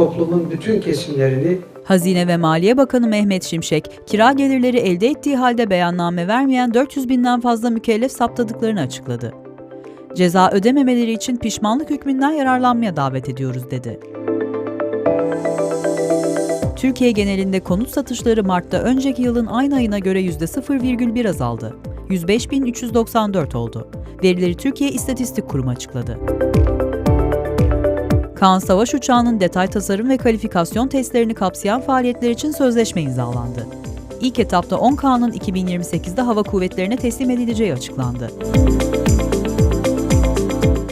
toplumun bütün kesimlerini Hazine ve Maliye Bakanı Mehmet Şimşek, kira gelirleri elde ettiği halde beyanname vermeyen 400 binden fazla mükellef saptadıklarını açıkladı. Ceza ödememeleri için pişmanlık hükmünden yararlanmaya davet ediyoruz dedi. Türkiye genelinde konut satışları Mart'ta önceki yılın aynı ayına göre %0,1 azaldı. 105.394 oldu. Verileri Türkiye İstatistik Kurumu açıkladı. Kaan Savaş Uçağı'nın detay tasarım ve kalifikasyon testlerini kapsayan faaliyetler için sözleşme imzalandı. İlk etapta 10 Kaan'ın 2028'de hava kuvvetlerine teslim edileceği açıklandı.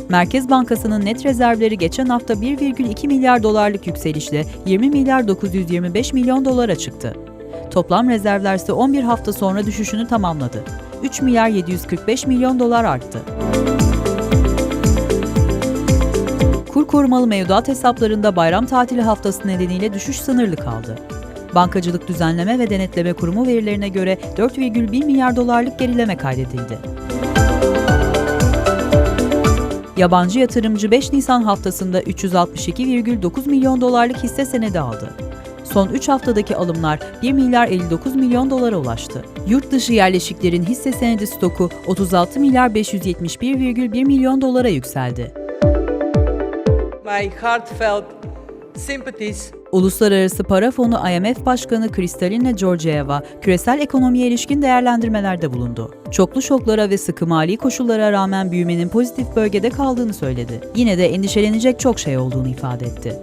Merkez Bankası'nın net rezervleri geçen hafta 1,2 milyar dolarlık yükselişle 20 milyar 925 milyon dolara çıktı. Toplam rezervler ise 11 hafta sonra düşüşünü tamamladı. 3 milyar 745 milyon dolar arttı. Korumalı mevduat hesaplarında bayram tatili haftası nedeniyle düşüş sınırlı kaldı. Bankacılık Düzenleme ve Denetleme Kurumu verilerine göre 4,1 milyar dolarlık gerileme kaydedildi. Yabancı yatırımcı 5 Nisan haftasında 362,9 milyon dolarlık hisse senedi aldı. Son 3 haftadaki alımlar 1 milyar 59 milyon dolara ulaştı. Yurt dışı yerleşiklerin hisse senedi stoku 36 milyar 571,1 milyon dolara yükseldi. My heartfelt sympathies Uluslararası Para Fonu IMF Başkanı Kristalina Georgieva, küresel ekonomiye ilişkin değerlendirmelerde bulundu. Çoklu şoklara ve sıkı mali koşullara rağmen büyümenin pozitif bölgede kaldığını söyledi. Yine de endişelenecek çok şey olduğunu ifade etti.